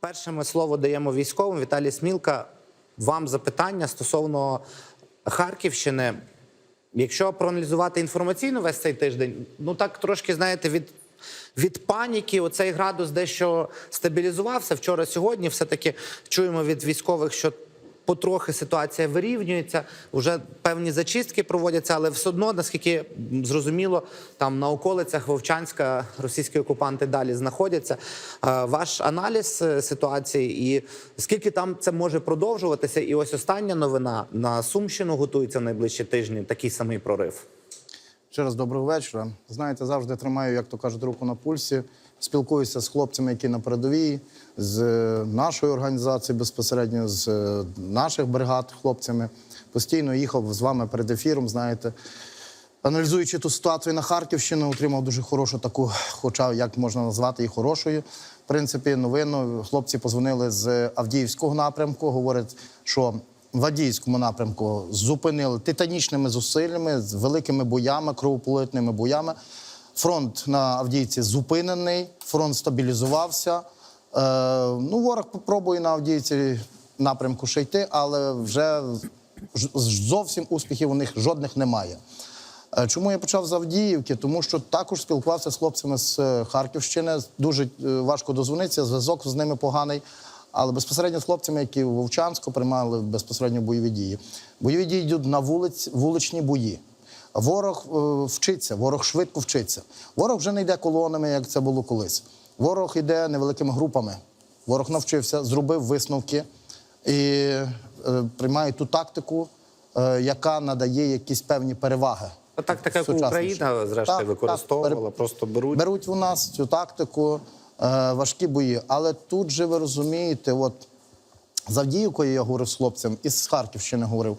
Перше ми слово даємо військовим. Віталій Смілка, вам запитання стосовно Харківщини. Якщо проаналізувати інформаційно весь цей тиждень, ну так трошки знаєте, від, від паніки оцей градус дещо стабілізувався. Вчора, сьогодні, все-таки чуємо від військових, що потрохи ситуація вирівнюється, вже певні зачистки проводяться, але все одно, наскільки зрозуміло, там на околицях Вовчанська російські окупанти далі знаходяться. Е, Ваш аналіз е, ситуації і скільки там це може продовжуватися? І ось остання новина на Сумщину готується в найближчі тижні. Такий самий прорив. Ще раз доброго вечора. Знаєте, завжди тримаю, як то кажуть, руку на пульсі. Спілкуюся з хлопцями, які на передовій, з е, нашої організації безпосередньо, з е, наших бригад хлопцями. Постійно їхав з вами перед ефіром. Знаєте, аналізуючи ту ситуацію на Харківщину, отримав дуже хорошу таку, хоча як можна назвати її хорошою. В принципі, новину хлопці позвонили з Авдіївського напрямку. Говорять, що в Авдіївському напрямку зупинили титанічними зусиллями, з великими боями, кровополитними боями. Фронт на Авдіївці зупинений, фронт стабілізувався. Е, ну, ворог пробує на Авдіївці напрямку ще йти, але вже зовсім успіхів у них жодних немає. Е, Чому я почав з Авдіївки? Тому що також спілкувався з хлопцями з е, Харківщини. Дуже важко дозвонитися, зв'язок з ними поганий. Але безпосередньо з хлопцями, які в Вовчанську приймали безпосередньо бойові дії. Бойові дії йдуть на вулиць, вуличні бої. Ворог е, вчиться, ворог швидко вчиться. Ворог вже не йде колонами, як це було колись. Ворог йде невеликими групами. Ворог навчився, зробив висновки і е, приймає ту тактику, е, яка надає якісь певні переваги. А так, така як Сучасніше. Україна, зрештою, Так, використовувала, так, просто беруть. Беруть у нас цю тактику, важкі бої. Але тут же ви розумієте, от з Авдіївкою я говорив з хлопцем, і з Харківщини говорив.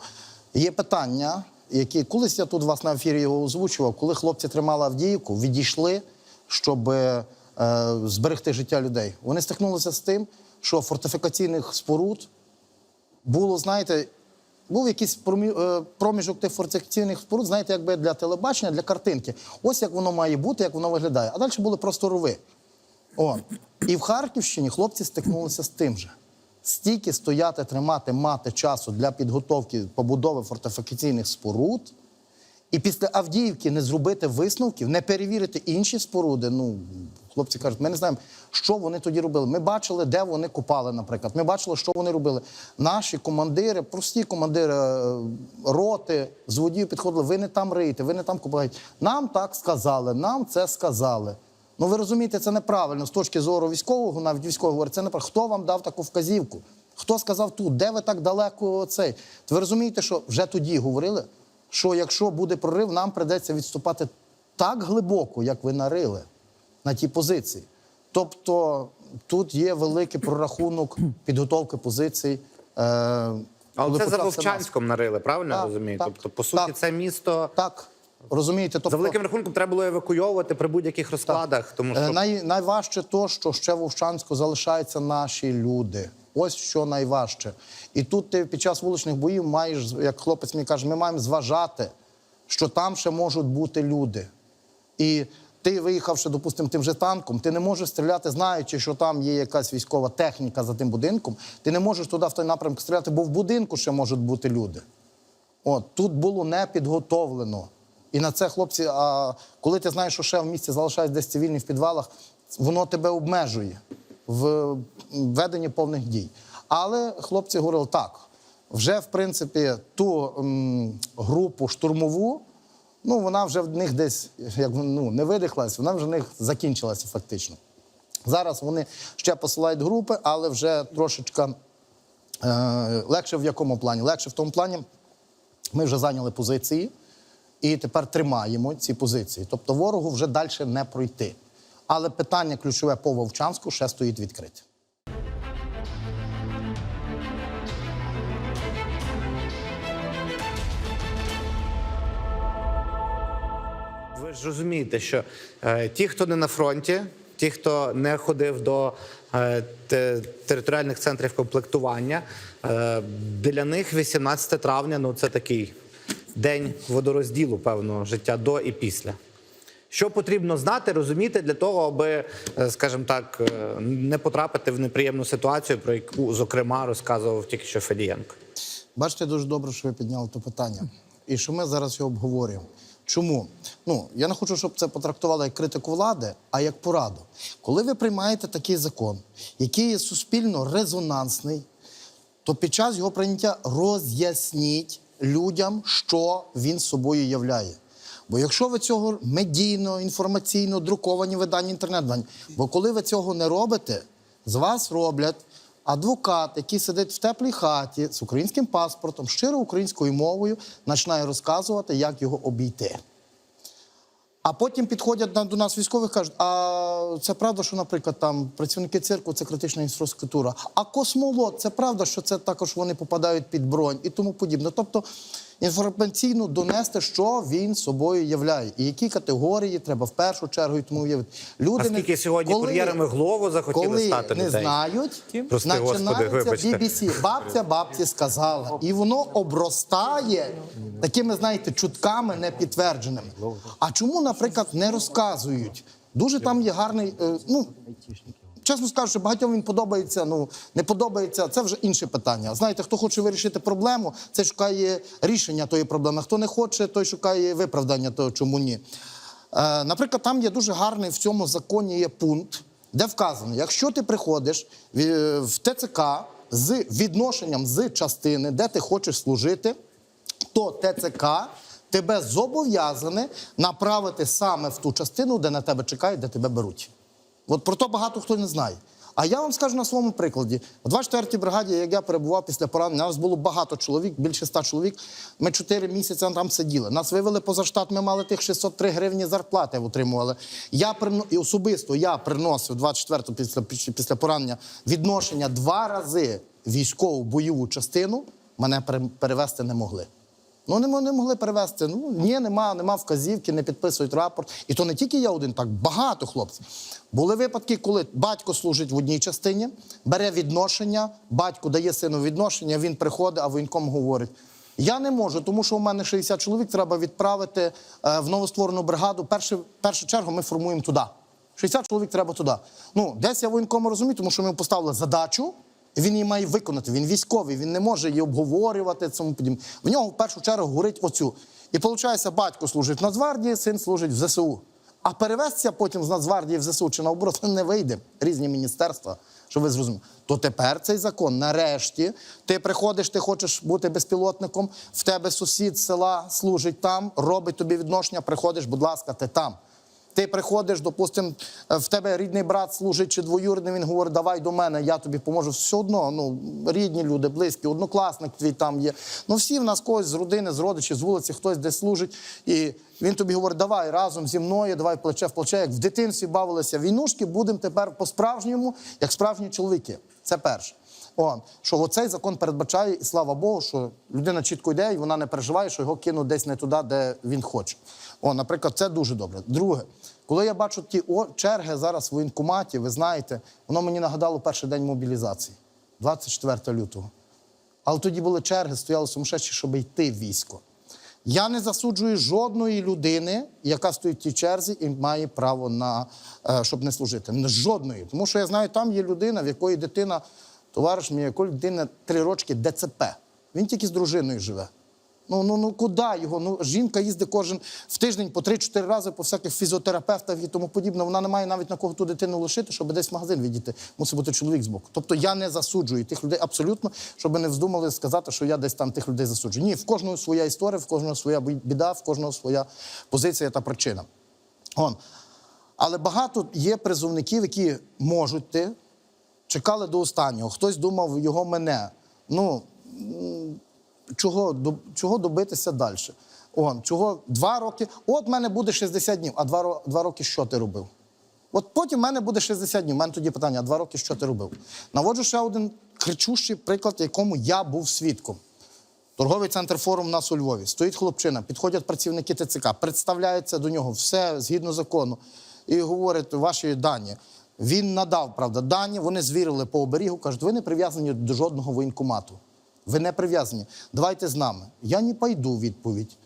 Є питання, які колись я тут вас на ефірі його озвучував, коли хлопці тримали Авдіївку, відійшли, щоб е, зберегти життя людей. Вони стикнулися з тим, що фортифікаційних споруд було, знаєте, був якийсь е, проміжок тих фортифікаційних споруд, знаєте, якби для телебачення, для картинки. Ось як воно має бути, як воно виглядає. А далі були просто рови. О. І в Харківщині хлопці стикнулися з тим же. Стільки стояти, тримати, мати часу для підготовки побудови фортифікаційних споруд, і після Авдіївки не зробити висновків, не перевірити інші споруди. Ну, хлопці кажуть, ми не знаємо, що вони тоді робили. Ми бачили, де вони купали, наприклад. Ми бачили, що вони робили. Наші командири, прості командири е, роти, з водію підходили, ви не там риєте, ви не там купаєте. Нам так сказали, нам це сказали. Ну ви розумієте, це неправильно з точки зору військового, навіть військового говорить, це неправильно. Хто вам дав таку вказівку? Хто сказав тут, де ви так далеко цей? То ви розумієте, що вже тоді говорили, що якщо буде прорив, нам придеться відступати так глибоко, як ви нарили на тій позиції. Тобто тут є великий прорахунок підготовки позицій. Е, Але це за Вовчанськом нарили, правильно Так, розумію? так, тобто, по суті, так. це місто. Так, розумієте, тобто за великим рахунком треба було евакуйовувати при будь-яких розкладах, тому Е, що Най, найважче то, що ще в Вовчанську залишаються наші люди. Ось що найважче. І тут ти під час вуличних боїв маєш, як хлопець мені каже, ми маємо зважати, що там ще можуть бути люди. І ти, виїхавши, допустимо, тим же танком, ти не можеш стріляти, знаючи, що там є якась військова техніка за тим будинком. Ти не можеш туди в той напрямок стріляти, бо в будинку ще можуть бути люди. От тут було не підготовлено. І на це хлопці, а коли ти знаєш, що ще в місті залишається десь цивільні в підвалах, воно тебе обмежує в веденні повних дій. Але хлопці говорили так: вже в принципі ту м, групу штурмову, ну вона вже в них десь як ну, не видихлась, вона вже в них закінчилася фактично. Зараз вони ще посилають групи, але вже трошечка е, легше в якому плані? Легше в тому плані, ми вже зайняли позиції і тепер тримаємо ці позиції. Тобто ворогу вже далі не пройти. Але питання ключове по Вовчанську ще стоїть відкрите. ви ж розумієте, що е, ті, хто не на фронті, ті, хто не ходив до е, те- територіальних центрів комплектування, е, для них 18 травня ну це такий день водорозділу певного життя до і після. Що потрібно знати, розуміти для того, аби, е, скажімо так, е, не потрапити в неприємну ситуацію, про яку, зокрема, розказував тільки що Федієнко. Бачите, дуже добре, що ви підняли це питання. І що ми зараз його обговорюємо. Чому? Ну, я не хочу, щоб це потрактували як критику влади, а як пораду. Коли ви приймаєте такий закон, який є суспільно резонансний, то під час його прийняття роз'ясніть людям, що він собою являє. Бо якщо ви цього медійно, інформаційно, друковані видання, інтернет-видання, бо коли ви цього не робите, з вас роблять адвокат, який сидить в теплій хаті з українським паспортом, щиро українською мовою, починає розказувати, як його обійти. А потім підходять до нас військових, кажуть, а це правда, що, наприклад, там працівники цирку це критична інфраструктура. А космолот, це правда, що це також вони попадають під бронь і тому подібне. Тобто інформаційно донести, що він собою являє, і які категорії треба в першу чергу тому виявити. Люди А скільки сьогодні кур'єрами Глову захотіли коли стати не людей? знають, Прости, починається. BBC. Бабця бабці сказала. І воно обростає такими, знаєте, чутками непідтвердженими. А чому, наприклад, не розказують? Дуже там є гарний. е, ну, Чесно скажу, багатьом він подобається, ну не подобається. Це вже інше питання. Знаєте, хто хоче вирішити проблему, це шукає рішення тої проблеми. Хто не хоче, той шукає виправдання того, чому ні. Е, наприклад, там є дуже гарний в цьому законі є пункт, де вказано, якщо ти приходиш в- в ТЦК з відношенням з частини, де ти хочеш служити, то ТЦК тебе зобов'язане направити саме в ту частину, де на тебе чекають, де тебе беруть. От про то багато хто не знає. А я вам скажу на своєму прикладі. У 24-й бригаді, як я перебував після поранення, нас було багато чоловік, більше ста чоловік. Ми 4 місяці там сиділи. Нас вивели поза штат, ми мали тих 603 гривні зарплати отримували. Я прино... і особисто я приносив 24-го після, після поранення відношення два рази військову бойову частину, мене пере- перевести не могли. Ну, не, не могли перевести. Ну, ні, нема, нема вказівки, не підписують рапорт. І то не тільки я один, так багато хлопців. Були випадки, коли батько служить в одній частині, бере відношення, батько дає сину відношення, він приходить, а воєнком говорить. Я не можу, тому що у мене 60 чоловік треба відправити е, в новостворену бригаду. Перше, першу чергу ми формуємо туди. 60 чоловік треба туди. Ну, десь я воєнкому розумію, тому що ми поставили задачу, він її має виконати. Він військовий, він не може її обговорювати. Цьому подібне. В нього в першу чергу горить оцю. І виходить, батько служить в Нацгвардії, син служить в ЗСУ. А перевестися потім з Нацгвардії в ЗСУ чи наоборот не вийде. Різні міністерства, щоб ви зрозуміли. То тепер цей закон, нарешті, ти приходиш, ти хочеш бути безпілотником, в тебе сусід села служить там, робить тобі відношення, приходиш, будь ласка, ти там. Ти приходиш, допустим, в тебе рідний брат служить чи двоюрідний, він говорить, давай до мене, я тобі поможу. Все одно, ну, рідні люди, близькі, однокласник твій там є. Ну, всі в нас когось з родини, з родичів, з вулиці, хтось десь служить. І він тобі говорить, давай разом зі мною, давай плече в плече, як в дитинстві бавилися війнушки, будемо тепер по-справжньому, як справжні чоловіки. Це перше. Он, що оцей закон передбачає, і слава Богу, що людина чітко йде, і вона не переживає, що його кинуть десь не туди, де він хоче. О, наприклад, це дуже добре. Друге, коли я бачу ті черги зараз в воєнкоматі, ви знаєте, воно мені нагадало перший день мобілізації, 24 лютого. Але тоді були черги, стояли сумасшедші, щоб йти в військо. Я не засуджую жодної людини, яка стоїть в тій черзі і має право на е, щоб не служити. Жодної. Тому що я знаю, там є людина, в якої дитина, товариш мій, якої дитина три рочки ДЦП. Він тільки з дружиною живе. Ну, ну, ну куди його? Ну, жінка їздить кожен в тиждень по 3-4 рази по всяких фізіотерапевтах і тому подібне. Вона не має навіть на кого ту дитину лишити, щоб десь в магазин відійти. Мусить бути чоловік з боку. Тобто я не засуджую тих людей абсолютно, щоб не вздумали сказати, що я десь там тих людей засуджую. Ні, в кожного своя історія, в кожного своя біда, в кожного своя позиція та причина. Он. Але багато є призовників, які можуть ти, чекали до останнього. Хтось думав його мене. Ну, чого, чого добитися далі? Он, чого два роки. От в мене буде 60 днів, а два, два роки що ти робив? От потім в мене буде 60 днів. У мене тоді питання: а два роки що ти робив? Наводжу ще один кричущий приклад, якому я був свідком. Торговий центр форум у нас у Львові. Стоїть хлопчина, підходять працівники ТЦК, представляється до нього все згідно закону. І говорять ваші дані. Він надав, правда, дані, вони звірили по оберігу, кажуть, ви не прив'язані до жодного воєнкомату. Ви не прив'язані. Давайте з нами. Я не пойду відповідь.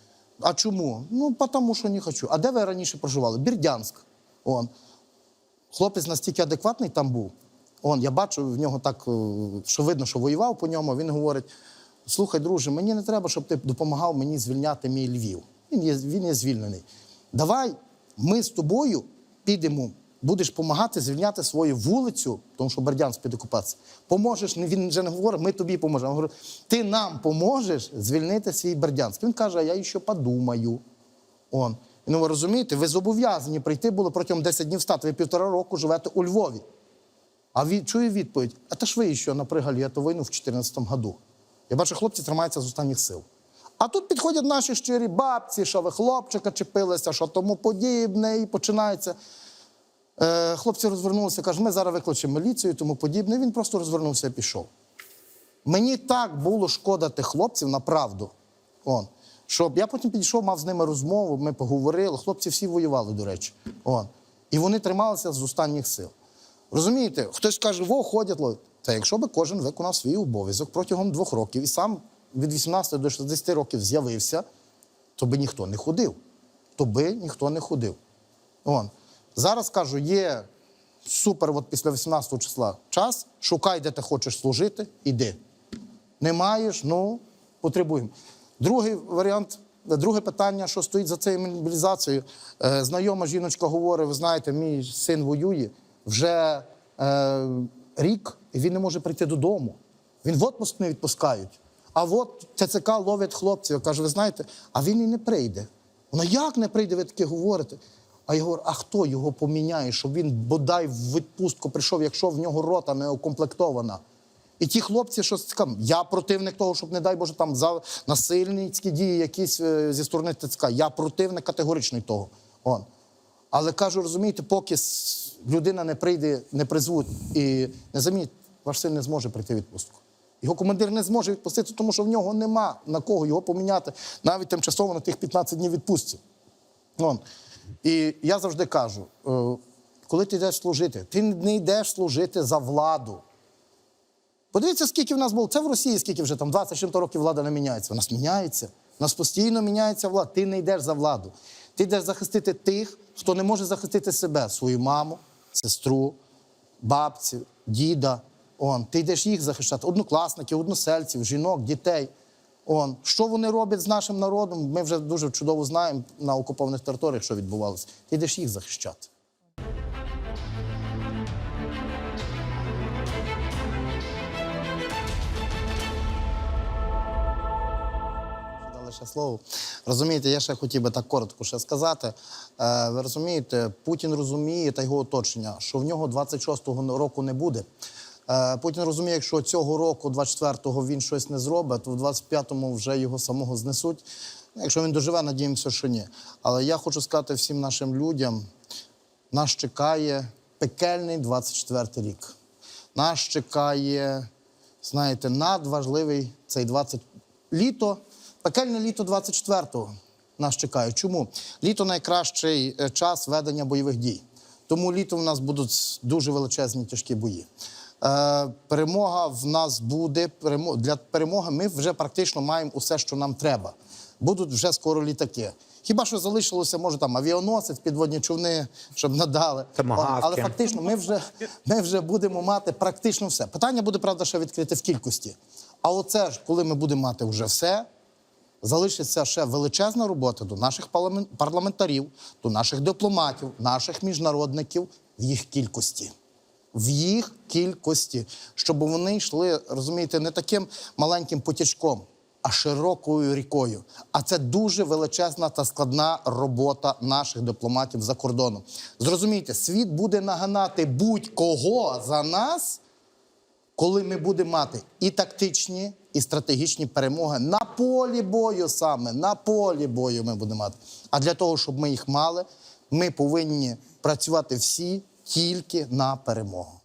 А чому? Ну, тому що не хочу. А де ви раніше проживали? Бердянськ. Он. Хлопець настільки адекватний там був. Он, я бачу в нього так, е, що видно, що воював по ньому. Він говорить: слухай, друже, мені не треба, щоб ти допомагав мені звільняти мій Львів. Він є, він є звільнений. Давай ми з тобою підемо, будеш допомагати звільняти свою вулицю, тому що Бердянськ під окупацією. Поможеш, він вже не говорить, ми тобі поможемо. Він говорить, ти нам поможеш звільнити свій Бердянськ. Він каже, а я ще подумаю. Он. Ну, ви розумієте, ви зобов'язані прийти було протягом 10 днів стати. Ви півтора року живете у Львові. А від, чую відповідь: а та ж ви ще напрягали эту війну в 2014 году. Я бачу, хлопці тримаються з останніх сил. А тут підходять наші щирі бабці, що ви хлопчика чепилися, що тому подібне, і починається. Е, хлопці розвернулися, кажуть, ми зараз викличемо міліцію і тому подібне. Він просто розвернувся і пішов. Мені так було шкода тих хлопців на правду. Он. Щоб я потім підійшов, мав з ними розмову, ми поговорили. Хлопці всі воювали, до речі. Он. І вони трималися з останніх сил. Розумієте, хтось каже, во, ходять. ловлять». Та якщо би кожен виконав свій обов'язок протягом двох років і сам від 18 до 60 років з'явився, то би ніхто не ходив. То би ніхто не ходив. Он. Зараз кажу, є супер, от після 18 числа час, шукай, де ти хочеш служити, іди. Не маєш, ну потребуємо. Другий варіант, друге питання, що стоїть за цією мобілізацією. Е, знайома жіночка говорить: ви знаєте, мій син воює вже е, рік, і він не може прийти додому. Він в отпуск не відпускають. А от ТЦК ловить хлопців. Я кажу, ви знаєте, а він і не прийде. Вона як не прийде, ви таке говорите? А я говорю, а хто його поміняє, щоб він бодай в відпустку прийшов, якщо в нього рота не укомплектована? І ті хлопці, що там, я противник того, щоб, не дай Боже, там за насильницькі дії якісь е, зі сторони ТЦК. Я противник категоричний того. Он. Але кажу, розумієте, поки людина не прийде, не призвуть і не замінить, ваш син не зможе прийти в відпустку. Його командир не зможе відпустити, тому що в нього нема на кого його поміняти навіть тимчасово на тих 15 днів відпустці. Вон. І я завжди кажу: е, коли ти йдеш служити, ти не йдеш служити за владу. Подивіться, скільки в нас було. Це в Росії, скільки вже там 20 чим-то років влада не міняється. У нас міняється. У нас постійно міняється влада. Ти не йдеш за владу. Ти йдеш захистити тих, хто не може захистити себе, свою маму, сестру, бабцю, діда. Он, ти йдеш їх захищати, однокласників, односельців, жінок, дітей. Он, що вони роблять з нашим народом, ми вже дуже чудово знаємо на окупованих територіях, що відбувалося. Ти йдеш їх захищати. Дали ще слово. Розумієте, я ще хотів би так коротко ще сказати. Е, ви розумієте, Путін розуміє та його оточення, що в нього 26-го року не буде. Е, Путін розуміє, якщо цього року, 24-го, він щось не зробить, то в 25-му вже його самого знесуть. Якщо він доживе, надіємося, що ні. Але я хочу сказати всім нашим людям: нас чекає пекельний 24-й рік. Нас чекає, знаєте, надважливий цей 20 літо, пекельне літо 24-го нас чекає. Чому? Літо найкращий е, час ведення бойових дій. Тому літом в нас будуть дуже величезні тяжкі бої. Е, перемога в нас буде. Для перемоги ми вже практично маємо усе, що нам треба. Будуть вже скоро літаки. Хіба що залишилося, може, там авіаносець, підводні човни, щоб надали. Томагавки. Але фактично ми вже, ми вже будемо мати практично все. Питання буде, правда, ще відкрите в кількості. А оце ж, коли ми будемо мати вже все, залишиться ще величезна робота до наших парламентарів, до наших дипломатів, наших міжнародників в їх кількості. В їх кількості, щоб вони йшли, розумієте, не таким маленьким потічком, а широкою рікою. А це дуже величезна та складна робота наших дипломатів за кордоном. Зрозумійте, світ буде наганати будь-кого за нас, коли ми будемо мати і тактичні, і стратегічні перемоги на полі бою саме, на полі бою ми будемо мати. А для того, щоб ми їх мали, ми повинні працювати всі тільки на перемогу.